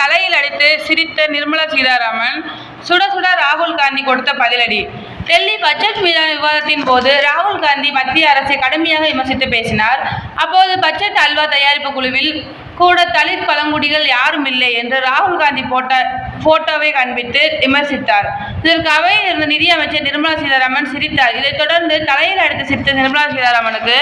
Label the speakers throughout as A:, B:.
A: தலையில் அடித்து சிரித்த நிர்மலா சீதாராமன் சுட சுட ராகுல் காந்தி கொடுத்த பதிலடி. டெல்லி பட்ஜெட் மீதான விவாதத்தின் போது ராகுல் காந்தி மத்திய அரசை கடுமையாக விமர்சித்து பேசினார். அப்போது பட்ஜெட் அல்வா தயாரிப்பு குழுவில் கூட தலித் பழங்குடிகள் யாரும் இல்லை என்று ராகுல் காந்தி போட்ட போட்டோவை காண்பித்து விமர்சித்தார். இதற்கு அவையில் இருந்த நிதியமைச்சர் நிர்மலா சீதாராமன் சிரித்தார். இதைத் தொடர்ந்து தலையில் அடித்து சிரித்த நிர்மலா சீதாராமனுக்கு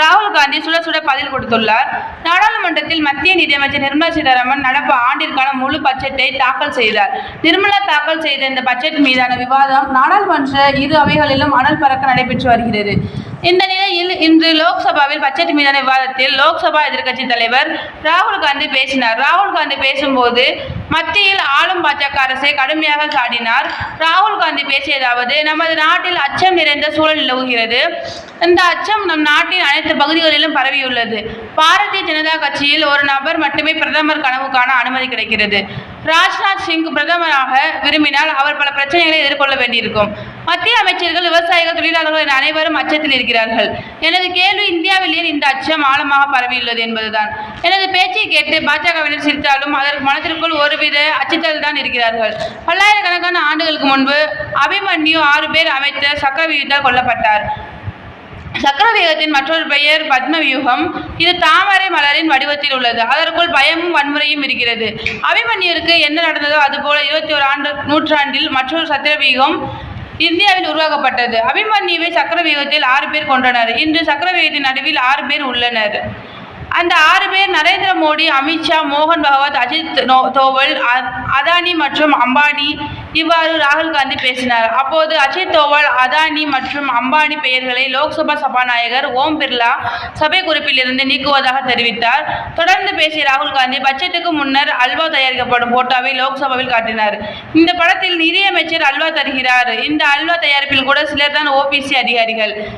A: ராகுல் காந்தி சுட சுட பதில் கொடுத்துள்ளார். நாடாளுமன்றத்தில் மத்திய நிதியமைச்சர் நிர்மலா சீதாராமன் நடப்பு ஆண்டிற்கான முழு பட்ஜெட்டை தாக்கல் செய்தார். நிர்மலா தாக்கல் செய்த இந்த பட்ஜெட் மீதான விவாதம் நாடாளுமன்ற இரு அவைகளிலும் அனல் பறக்க நடைபெற்று வருகிறது. இந்த நிலையில் இன்று லோக்சபாவில் பட்ஜெட் மீதான விவாதத்தில் லோக்சபா எதிர்க்கட்சி தலைவர் ராகுல் காந்தி பேசினார். ராகுல் காந்தி பேசும்போது மத்தியில் ஆளும் பாஜக அரசை கடுமையாக சாடினார். ராகுல் காந்தி பேசியதாவது நமது நாட்டில் அச்சம் நிறைந்த சூழல் நிலவுகிறது. இந்த அச்சம் நம் நாட்டின் அனைத்து பகுதிகளிலும் பரவியுள்ளது. பாரதிய ஜனதா கட்சியில் ஒரு நபர் மட்டுமே பிரதமர் கனவு காண அனுமதி கிடைக்கிறது. ராஜ்நாத் சிங் பிரதமராக விரும்பினால் அவர் பல பிரச்சனைகளை எதிர்கொள்ள வேண்டியிருக்கும். மத்திய அமைச்சர்கள் விவசாயிகள் தொழிலாளர்கள் என அனைவரும் அச்சத்தில் இருக்கிறார்கள். எனது கேள்வி இந்தியாவில் ஏன் இந்த அச்சம் ஆழமாக பரவியுள்ளது என்பதுதான். எனது பேச்சை கேட்டு பாஜகவினர் சிரித்தாலும் அதற்கு மனத்திற்குள் ஒருவித அச்சத்தில் தான் இருக்கிறார்கள். பல்லாயிரக்கணக்கான ஆண்டுகளுக்கு முன்பு அபிமன்யு ஆறு பேர் அமைத்த சக்கரவியுத்தால் கொல்லப்பட்டார். சக்கரவேகத்தின் மற்றொரு பெயர் பத்மவியூகம். இது தாமரை மலரின் வடிவத்தில் உள்ளது. அதற்குள் பயமும் வன்முறையும் இருக்கிறது. அபிமன்யுருக்கு என்ன நடந்ததோ அதுபோல இருபத்தி ஒரு ஆண்டு நூற்றாண்டில் மற்றொரு சத்திரவீகம் இந்தியாவில் உருவாக்கப்பட்டது. அபிமன்யுவை சக்கரவேகத்தில் ஆறு பேர் கொண்டனர் இன்று சக்கரவியூகத்தின் நடுவில் ஆறு பேர் உள்ளனர். அந்த ஆறு பேர் நரேந்திர மோடி அமித்ஷா மோகன் பகவத் அஜித் நோ- தோவல் அ- அதானி மற்றும் அம்பானி இவ்வாறு ராகுல் காந்தி பேசினார். அப்போது அஜித் தோவல் அதானி மற்றும் அம்பானி பெயர்களை லோக்சபா சபாநாயகர் ஓம் பிர்லா சபை குறிப்பிலிருந்து நீக்குவதாக தெரிவித்தார். தொடர்ந்து பேசிய ராகுல் காந்தி பட்ஜெட்டுக்கு முன்னர் அல்வா தயாரிக்கப்படும் போட்டோவை லோக்சபாவில் காட்டினார். இந்த படத்தில் நிதியமைச்சர் அல்வா தருகிறார். இந்த அல்வா தயாரிப்பில் கூட சிலர் தான் ஓபிசி அதிகாரிகள்.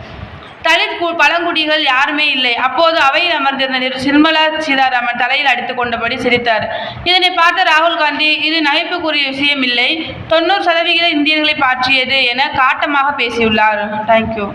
A: தலித் கு- பழங்குடிகள் யாருமே இல்லை. அப்போது அவையில் அமர்ந்திருந்த நிர்- நிர்மலா சீதாராமன் தலையில் அடித்துக் கொண்டபடி சிரித்தார். இதனை பார்த்த ராகுல் காந்தி இது நகைப்புக்குரிய விஷயம் இல்லை. தொண்ணூறு சதவிகித இந்தியர்களை பாற்றியது என காட்டமாக பேசியுள்ளார். தேங்க்யூ